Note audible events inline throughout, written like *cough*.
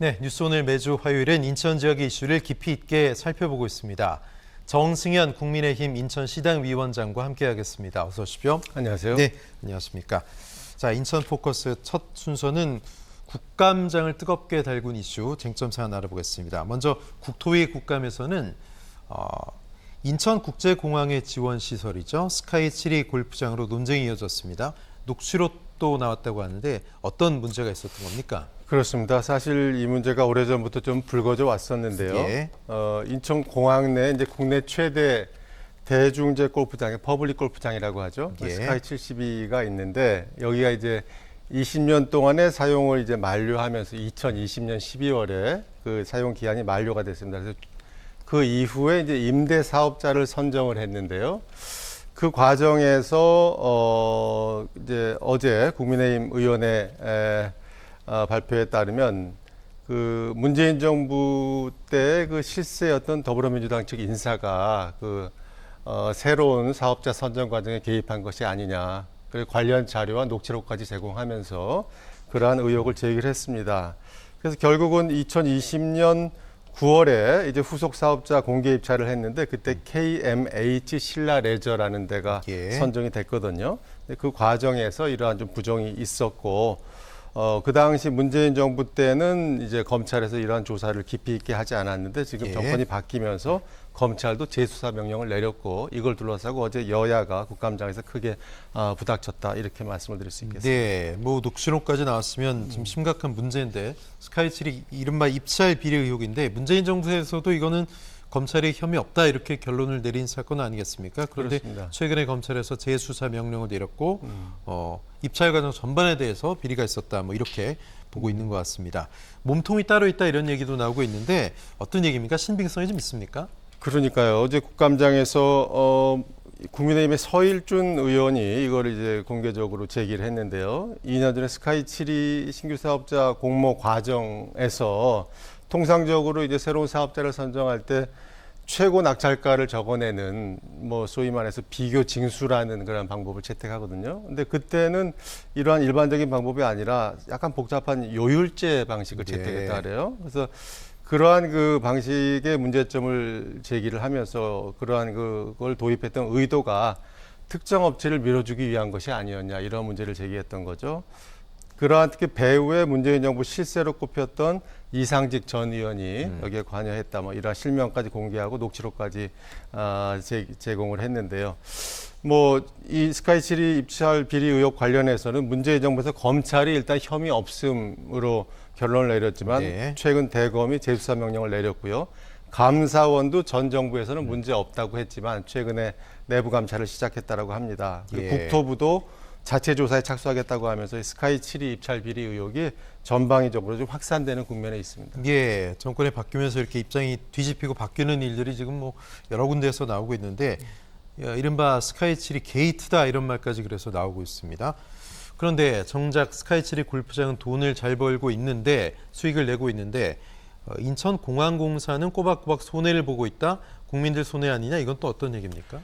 네, 뉴스 오늘 매주 화요일은 인천 지역의 이슈를 깊이 있게 살펴보고 있습니다. 정승현 국민의힘 인천시당 위원장과 함께하겠습니다. 어서 오십시오. 안녕하세요. 네, 안녕하십니까. 자, 인천 포커스 첫 순서는 국감장을 뜨겁게 달군 이슈 쟁점 사안 알아보겠습니다. 먼저 국토위 국감에서는 어, 인천국제공항의 지원 시설이죠. 스카이 7이 골프장으로 논쟁이 이어졌습니다. 녹취록도 나왔다고 하는데 어떤 문제가 있었던 겁니까? 그렇습니다. 사실 이 문제가 오래전부터 좀 불거져 왔었는데요. 예. 어, 인천 공항 내 이제 국내 최대 대중제 골프장, 퍼블릭 골프장이라고 하죠. 예. 스카이 72가 있는데 여기가 이제 20년 동안의 사용을 이제 만료하면서 2020년 12월에 그 사용 기한이 만료가 됐습니다. 그래서 그 이후에 이제 임대 사업자를 선정을 했는데요. 그 과정에서 어 이제 어제 국민의힘 의원의 에, 어, 발표에 따르면 그 문재인 정부 때 그 실세였던 더불어민주당 측 인사가 그 어, 새로운 사업자 선정 과정에 개입한 것이 아니냐. 그리고 관련 자료와 녹취록까지 제공하면서 그러한 의혹을 제기를 했습니다. 그래서 결국은 2020년 9월에 이제 후속 사업자 공개 입찰을 했는데 그때 KMH 신라 레저라는 데가 예. 선정이 됐거든요. 근데 그 과정에서 이러한 좀 부정이 있었고 어, 그 당시 문재인 정부 때는 이제 검찰에서 이러한 조사를 깊이 있게 하지 않았는데 지금 예. 정권이 바뀌면서 검찰도 재수사 명령을 내렸고 이걸 둘러싸고 어제 여야가 국감장에서 크게 아, 부닥쳤다 이렇게 말씀을 드릴 수 있겠습니다. 네, 뭐 녹취록까지 나왔으면 좀 심각한 문제인데 스카이칠이 이른바 입찰 비리 의혹인데 문재인 정부에서도 이거는 검찰이 혐의 없다 이렇게 결론을 내린 사건 아니겠습니까? 그런데 그렇습니다. 최근에 검찰에서 재수사 명령을 내렸고 음. 어, 입찰 과정 전반에 대해서 비리가 있었다 뭐 이렇게 보고 있는 것 같습니다. 몸통이 따로 있다 이런 얘기도 나오고 있는데 어떤 얘기입니까? 신빙성이 좀 있습니까? 그러니까요. 어제 국감장에서 어, 국민의힘의 서일준 의원이 이걸 이제 공개적으로 제기를 했는데요. 2년 전에 스카이 7이 신규 사업자 공모 과정에서 통상적으로 이제 새로운 사업자를 선정할 때 최고 낙찰가를 적어내는 뭐 소위 말해서 비교 징수라는 그런 방법을 채택하거든요. 근데 그때는 이러한 일반적인 방법이 아니라 약간 복잡한 요율제 방식을 예. 채택했다 그래요. 그래서 그러한 그 방식의 문제점을 제기를 하면서 그러한 그걸 도입했던 의도가 특정 업체를 밀어주기 위한 것이 아니었냐 이런 문제를 제기했던 거죠. 그러한 특히 배후에 문재인 정부 실세로 꼽혔던 이상직 전 의원이 여기에 관여했다 뭐 이러한 실명까지 공개하고 녹취록까지 아, 제, 제공을 했는데요. 뭐 이 스카이칠이 입찰 비리 의혹 관련해서는 문재인 정부에서 검찰이 일단 혐의 없음으로 결론을 내렸지만 네. 최근 대검이 재수사 명령을 내렸고요. 감사원도 전 정부에서는 문제 없다고 했지만 최근에 내부 감찰을 시작했다라고 합니다. 예. 국토부도 자체 조사에 착수하겠다고 하면서 이 스카이 7이 입찰 비리 의혹이 전방위적으로 좀 확산되는 국면에 있습니다. 예, 정권이 바뀌면서 이렇게 입장이 뒤집히고 바뀌는 일들이 지금 뭐 여러 군데에서 나오고 있는데 야, 이른바 스카이칠이 게이트다 이런 말까지 그래서 나오고 있습니다. 그런데 정작 스카이칠이 골프장은 돈을 잘 벌고 있는데 수익을 내고 있는데 어, 인천공항공사는 꼬박꼬박 손해를 보고 있다. 국민들 손해 아니냐? 이건 또 어떤 얘기입니까?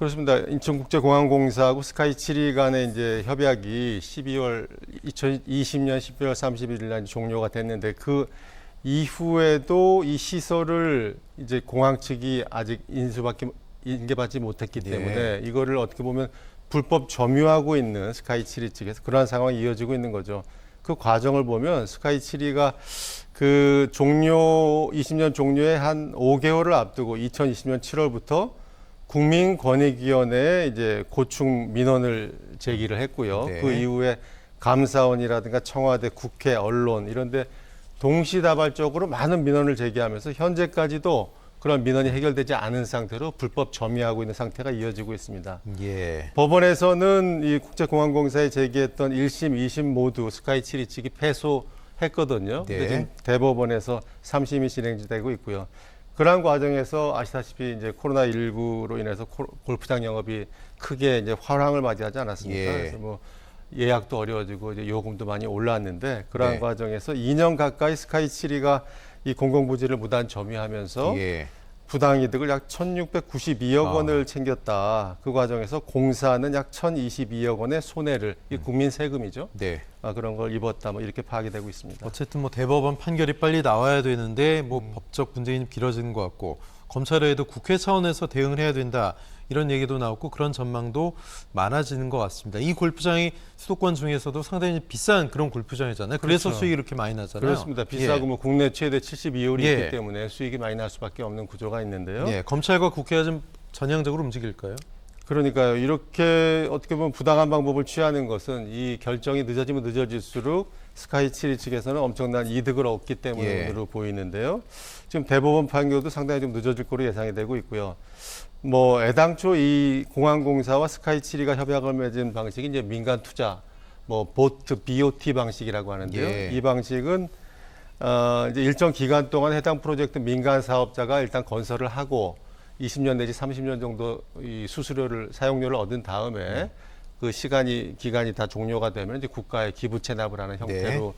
그렇습니다. 인천국제공항공사하고 스카이 7이 간의 이제 협약이 12월 2020년 12월 31일 날 종료가 됐는데 그 이후에도 이 시설을 이제 공항 측이 아직 인수받기 인계받지 못했기 네. 때문에 이거를 어떻게 보면 불법 점유하고 있는 스카이 7이 측에서 그러한 상황이 이어지고 있는 거죠. 그 과정을 보면 스카이 7이가 그 종료 20년 종료에 한 5개월을 앞두고 2020년 7월부터 국민권익위원회에 이제 고충 민원을 제기를 했고요. 네. 그 이후에 감사원이라든가 청와대, 국회, 언론 이런데 동시다발적으로 많은 민원을 제기하면서 현재까지도 그런 민원이 해결되지 않은 상태로 불법 점유하고 있는 상태가 이어지고 있습니다. 예. 법원에서는 이 국제공항공사에 제기했던 1심, 2심 모두 스카이 7이 측이 패소했거든요. 네. 근데 지금 대법원에서 3심이 진행되고 있고요. 그러한 과정에서 아시다시피 이제 코로나 19로 인해서 코- 골프장 영업이 크게 이제 화랑을 맞이하지 않았습니까? 예. 그래서 뭐 예약도 어려워지고 이제 요금도 많이 올랐는데 그러한 네. 과정에서 2년 가까이 스카이 7이가 이 공공부지를 무단 점유하면서 예. 부당이득을 약 1,692억 아. 원을 챙겼다. 그 과정에서 공사는 약 1,022억 원의 손해를 이 음. 국민 세금이죠. 네. 아, 그런 걸 입었다. 뭐 이렇게 파악이 되고 있습니다. 어쨌든 뭐 대법원 판결이 빨리 나와야 되는데 뭐 음. 법적 분쟁이 좀 길어지는 것 같고 검찰에도 국회 차원에서 대응을 해야 된다 이런 얘기도 나오고 그런 전망도 많아지는 것 같습니다. 이 골프장이 수도권 중에서도 상당히 비싼 그런 골프장이잖아요. 그래서 그렇죠. 수익이 이렇게 많이 나잖아요. 그렇습니다. 비싸고 뭐 국내 최대 72홀이 예. 있기 때문에 수익이 많이 날 수밖에 없는 구조가 있는데요. 예, 검찰과 국회가 좀 전향적으로 움직일까요? 그러니까요. 이렇게 어떻게 보면 부당한 방법을 취하는 것은 이 결정이 늦어지면 늦어질수록 스카이치리 측에서는 엄청난 이득을 얻기 때문으로 보이는데요. 지금 대법원 판결도 상당히 좀 늦어질 거로 예상이 되고 있고요. 뭐 애당초 이 공항공사와 스카이치리가 협약을 맺은 방식이 이제 민간 투자, 뭐 보트 BOT 방식이라고 하는데요. 예. 이 방식은 어, 이제 일정 기간 동안 해당 프로젝트 민간 사업자가 일단 건설을 하고 20년 내지 30년 정도 이 수수료를 사용료를 얻은 다음에 그 시간이 기간이 다 종료가 되면 이제 국가에 기부 체납을 하는 형태로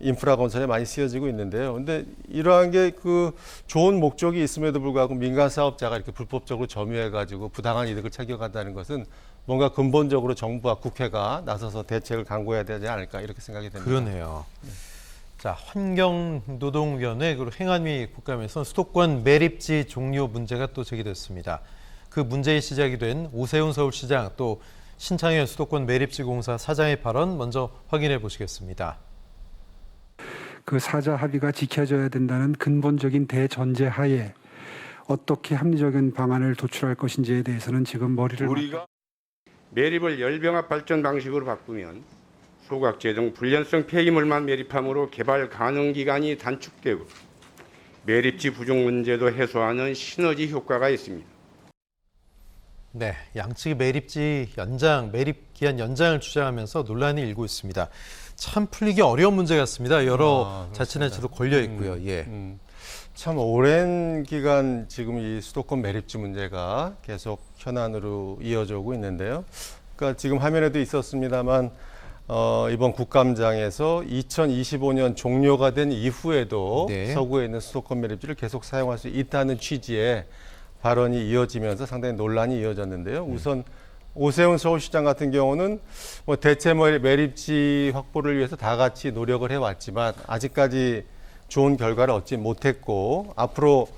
인프라 건설에 많이 쓰여지고 있는데요. 근데 이러한 게 그 좋은 목적이 있음에도 불구하고 민간 사업자가 이렇게 불법적으로 점유해 가지고 부당한 이득을 챙겨간다는 것은 뭔가 근본적으로 정부와 국회가 나서서 대책을 강구해야 되지 않을까 이렇게 생각이 됩니다. 그러네요. 자, 환경노동위원회 그리고 행안위 국감에서 수도권 매립지 종료 문제가 또 제기됐습니다. 그 문제의 시작이 된 오세훈 서울시장 또 신창현 수도권 매립지 공사 사장의 발언 먼저 확인해 보시겠습니다. 그 사자 합의가 지켜져야 된다는 근본적인 대전제 하에 어떻게 합리적인 방안을 도출할 것인지에 대해서는 지금 머리를 우리가 매립을 열병합 발전 방식으로 바꾸면 소각제 등 불연성 폐기물만 매립함으로 개발 가능 기간이 단축되고 매립지 부족 문제도 해소하는 시너지 효과가 있습니다. 네, 양측이 매립지 연장, 매립 기한 연장을 주장하면서 논란이 일고 있습니다. 참 풀리기 어려운 문제 같습니다. 여러 아. 자치단체도 걸려 있고요. 예. 음, 참 오랜 기간 지금 이 수도권 매립지 문제가 계속 현안으로 이어져 오고 있는데요. 그러니까 지금 화면에도 있었습니다만 어, 이번 국감장에서 2025년 종료가 된 이후에도 네. 서구에 있는 수도권 매립지를 계속 사용할 수 있다는 취지의 발언이 이어지면서 상당히 논란이 이어졌는데요. 우선 오세훈 서울시장 같은 경우는 뭐 대체 매- 매립지 확보를 위해서 다 같이 노력을 해왔지만 아직까지 좋은 결과를 얻지 못했고 앞으로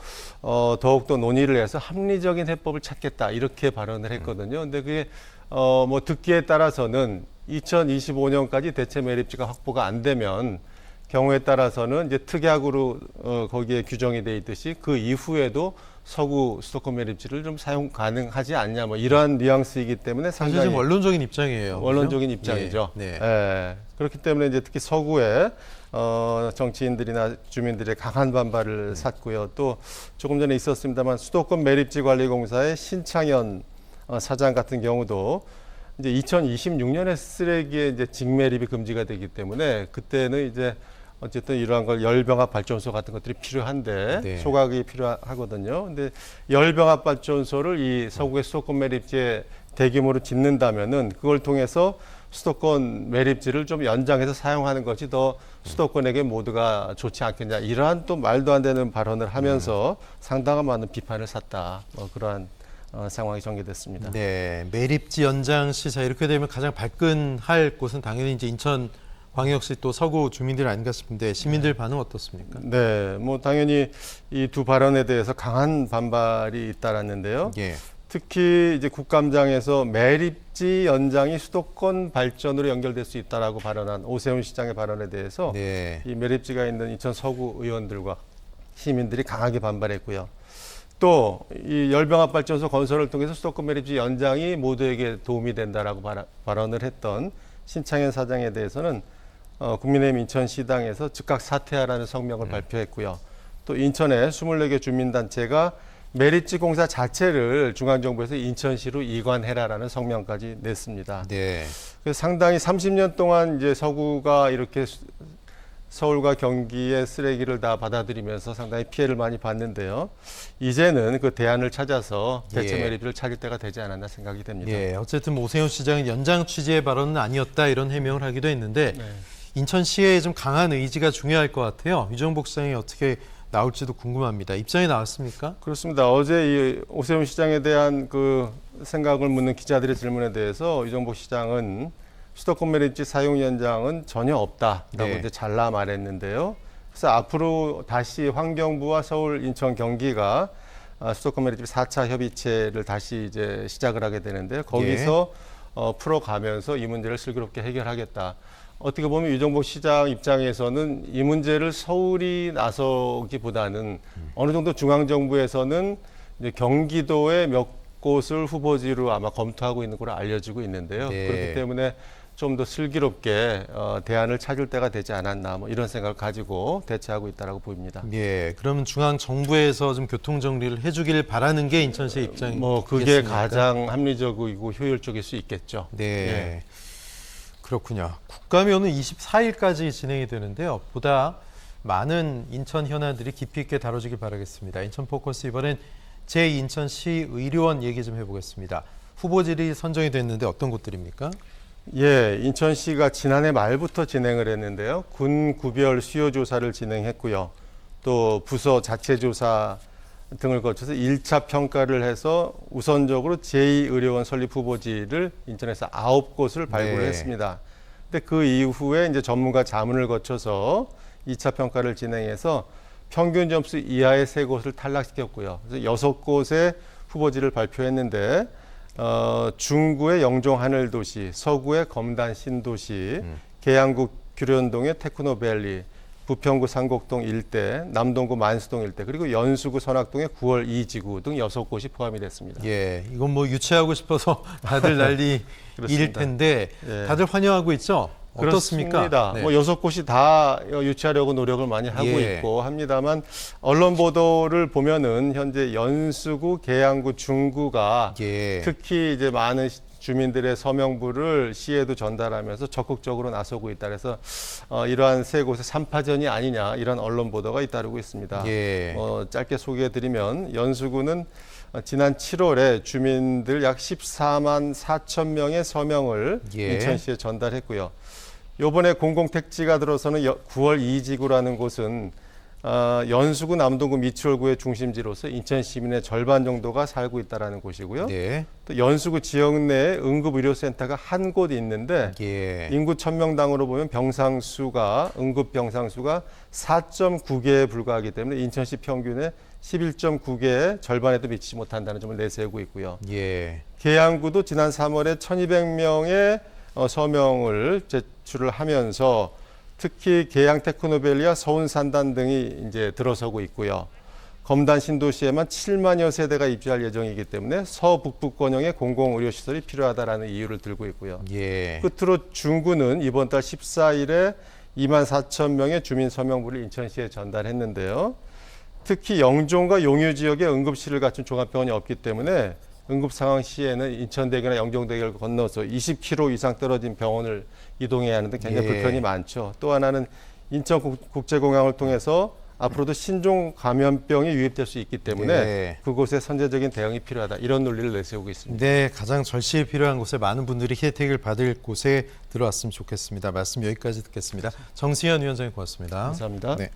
어, 더욱더 논의를 해서 합리적인 해법을 찾겠다 이렇게 발언을 했거든요. 근데 그게 어, 뭐 듣기에 따라서는 2025년까지 대체 매립지가 확보가 안 되면 경우에 따라서는 이제 특약으로 어, 거기에 규정이 돼 있듯이 그 이후에도 서구 수도권 매립지를 좀 사용 가능하지 않냐 뭐 이러한 뉘앙스이기 때문에 사실 상당히 좀 원론적인 입장이에요. 원론적인 그죠? 입장이죠. 예, 네. 예. 그렇기 때문에 이제 특히 서구에 어, 정치인들이나 주민들의 강한 반발을 샀고요. 또 조금 전에 있었습니다만 수도권 매립지 관리공사의 신창현 어, 사장 같은 경우도 이제 2026년에 쓰레기에 이제 직매립이 금지가 되기 때문에 그때는 이제 어쨌든 이러한 걸 열병합 발전소 같은 것들이 필요한데 네. 소각이 필요하거든요. 근데 열병합 발전소를 이 서구의 수도권 매립지에 대규모로 짓는다면은 그걸 통해서 수도권 매립지를 좀 연장해서 사용하는 것이 더 수도권에게 모두가 좋지 않겠냐 이러한 또 말도 안 되는 발언을 하면서 상당한 많은 비판을 샀다 뭐 그러한 어, 상황이 전개됐습니다. 네, 매립지 연장 시자 이렇게 되면 가장 발끈할 곳은 당연히 이제 인천 광역시 또 서구 주민들 아닌가 싶은데 시민들 반응 어떻습니까? 네, 뭐 당연히 이 두 발언에 대해서 강한 반발이 잇따랐는데요. 예. 특히 이제 국감장에서 매립지 연장이 수도권 발전으로 연결될 수 있다라고 발언한 오세훈 시장의 발언에 대해서 네. 이 매립지가 있는 인천 서구 의원들과 시민들이 강하게 반발했고요. 또 이 열병합 발전소 건설을 통해서 수도권 매립지 연장이 모두에게 도움이 된다라고 발- 발언을 했던 신창현 사장에 대해서는 어, 국민의힘 인천시당에서 즉각 사퇴하라는 성명을 발표했고요. 또 인천의 24개 주민단체가 매립지 공사 자체를 중앙정부에서 인천시로 이관해라라는 성명까지 냈습니다. 네. 그래서 상당히 30년 동안 이제 서구가 이렇게 수- 서울과 경기의 쓰레기를 다 받아들이면서 상당히 피해를 많이 봤는데요. 이제는 그 대안을 찾아서 대체 예. 매립을 찾을 때가 되지 않았나 생각이 됩니다. 예, 어쨌든 뭐 오세훈 시장은 연장 취지의 발언은 아니었다 이런 해명을 하기도 했는데 네. 인천시의 좀 강한 의지가 중요할 것 같아요. 유정복 시장이 어떻게 나올지도 궁금합니다. 입장이 나왔습니까? 그렇습니다. 어제 이 오세훈 시장에 대한 그 생각을 묻는 기자들의 질문에 대해서 이정복 시장은 수도권 메리지 사용 연장은 전혀 없다라고 네. 이제 잘라 말했는데요. 그래서 앞으로 다시 환경부와 서울, 인천, 경기가 아, 수도권 메리지 4차 협의체를 다시 이제 시작을 하게 되는데요. 거기서 어, 풀어가면서 이 문제를 슬기롭게 해결하겠다. 어떻게 보면 유정복 시장 입장에서는 이 문제를 서울이 나서기보다는 어느 정도 중앙 정부에서는 이제 경기도의 몇 곳을 후보지로 아마 검토하고 있는 걸로 알려지고 있는데요. 네. 그렇기 때문에 좀 더 슬기롭게 어, 대안을 찾을 때가 되지 않았나 뭐 이런 생각을 가지고 대처하고 있다라고 보입니다. 예, 그러면 중앙 정부에서 좀 교통 정리를 해주길 바라는 게 인천시의 입장이겠습니까? 뭐 그게 가장 합리적이고 효율적일 수 있겠죠. 네. 예. 그렇군요. 국감위원은 24일까지 진행이 되는데요. 보다 많은 인천 현안들이 깊이 있게 다뤄지길 바라겠습니다. 인천 포커스 이번엔 제 인천시 의료원 얘기 좀 해보겠습니다. 후보지리 선정이 됐는데 어떤 곳들입니까? 예, 인천시가 지난해 말부터 진행을 했는데요. 군 구별 수요 조사를 진행했고요. 또 부서 자체 조사 등을 거쳐서 1차 평가를 해서 우선적으로 제2의료원 설립 후보지를 인천에서 9곳을 발굴을 네. 했습니다. 근데 그 이후에 이제 전문가 자문을 거쳐서 2차 평가를 진행해서 평균 점수 이하의 세 곳을 탈락시켰고요. 그래서 여섯 곳의 후보지를 발표했는데 어, 중구의 영종 하늘 도시, 서구의 검단 신도시, 계양구 규련동의 테크노밸리, 부평구 상곡동 일대, 남동구 만수동 일대, 그리고 연수구 선악동의 9월 2지구 등 여섯 곳이 포함이 됐습니다. 예, 이건 뭐 유치하고 싶어서 *laughs* 다들 *laughs* 난리 일. 텐데 예. 다들 환영하고 있죠? 어떻습니까? 그렇습니다. 네. 뭐 여섯 곳이 다 유치하려고 노력을 많이 하고 예. 있고 합니다만 언론 보도를 보면은 현재 연수구, 계양구, 중구가 예. 특히 이제 많은 시- 주민들의 서명부를 시에도 전달하면서 적극적으로 나서고 있다. 그래서 어, 이러한 세 곳의 삼파전이 아니냐 이런 언론 보도가 잇따르고 있습니다. 예. 어, 짧게 소개해드리면 연수구는 어, 지난 7월에 주민들 약 14만 4천 명의 서명을 예. 인천시에 전달했고요. 요번에 공공택지가 들어서는 여- 9월 2지구라는 곳은 어, 연수구 남동구 미추홀구의 중심지로서 인천 시민의 절반 정도가 살고 있다라는 곳이고요. 네. 또 연수구 지역 내에 응급의료센터가 한 곳 있는데 예. 인구 1000명당으로 보면 병상수가 응급 병상수가 4.9개에 불과하기 때문에 인천시 평균의 11.9개의 절반에도 미치지 못한다는 점을 내세우고 있고요. 예. 계양구도 지난 3월에 1200명의 어, 서명을 제출을 하면서 특히 계양 테크노밸리와 서운 산단 등이 이제 들어서고 있고요. 검단 신도시에만 7만여 세대가 입주할 예정이기 때문에 서북부권형의 공공의료시설이 필요하다라는 이유를 들고 있고요. 예. 끝으로 중구는 이번 달 14일에 2만 4천 명의 주민 서명부를 인천시에 전달했는데요. 특히 영종과 용유 지역에 응급실을 갖춘 종합병원이 없기 때문에 응급 상황 시에는 인천대교나 영종대교를 건너서 20km 이상 떨어진 병원을 이동해야 하는데 굉장히 예. 불편이 많죠. 또 하나는 인천 국- 국제공항을 통해서 앞으로도 신종 감염병이 유입될 수 있기 때문에 네. 그곳에 선제적인 대응이 필요하다. 이런 논리를 내세우고 있습니다. 네, 가장 절실히 필요한 곳에 많은 분들이 혜택을 받을 곳에 들어왔으면 좋겠습니다. 말씀 여기까지 듣겠습니다. 정승현 위원장님 고맙습니다. 감사합니다. 네.